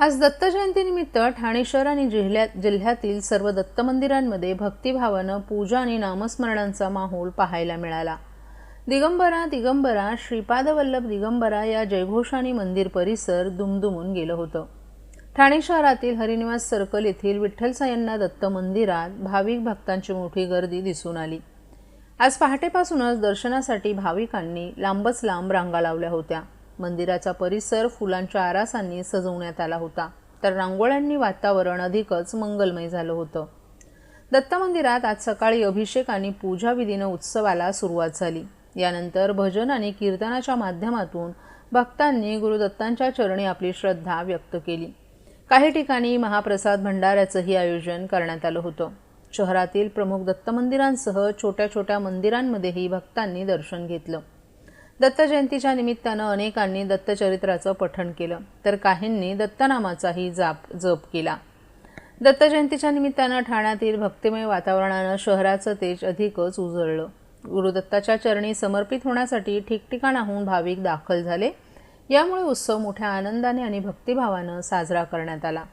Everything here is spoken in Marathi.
आज दत्त जयंतीनिमित्त ठाणे शहर आणि जिल्ह्यात जिल्ह्यातील सर्व दत्त मंदिरांमध्ये भक्तिभावानं पूजा आणि नामस्मरणांचा माहोल पाहायला मिळाला. दिगंबरा दिगंबरा श्रीपादवल्लभ दिगंबरा या जयघोषाणी मंदिर परिसर दुमदुमून गेलं होतं. ठाणे शहरातील हरिनिवास सर्कल येथील विठ्ठलसायांना दत्त मंदिरात भाविक भक्तांची मोठी गर्दी दिसून आली. आज पहाटेपासूनच दर्शनासाठी भाविकांनी लांबच लांब रांगा लावल्या होत्या. मंदिराचा परिसर फुलांच्या आरासांनी सजवण्यात आला होता. तर रांगोळ्यांनी वातावरण अधिकच मंगलमय झालं होतं. दत्त मंदिरात आज सकाळी अभिषेक आणि पूजाविधीनं उत्सवाला सुरुवात झाली. यानंतर भजन आणि कीर्तनाच्या माध्यमातून भक्तांनी गुरुदत्तांच्या चरणी आपली श्रद्धा व्यक्त केली. काही ठिकाणी महाप्रसाद भंडाऱ्याचंही आयोजन करण्यात आलं होतं. शहरातील प्रमुख दत्त मंदिरांसह छोट्या छोट्या मंदिरांमध्येही भक्तांनी दर्शन घेतलं. दत्त जयंतीच्या निमित्तानं अनेकांनी दत्तचरित्राचं पठण केलं तर काहींनी दत्तनामाचाही जाप जप केला. दत्त जयंतीच्या निमित्तानं ठाण्यातील भक्तिमय वातावरणानं शहराचं तेज अधिकच उजळलं. गुरुदत्ताच्या चरणी समर्पित होण्यासाठी ठिकठिकाणाहून भाविक दाखल झाले. यामुळे उत्सव मोठ्या आनंदाने आणि भक्तिभावानं साजरा करण्यात आला.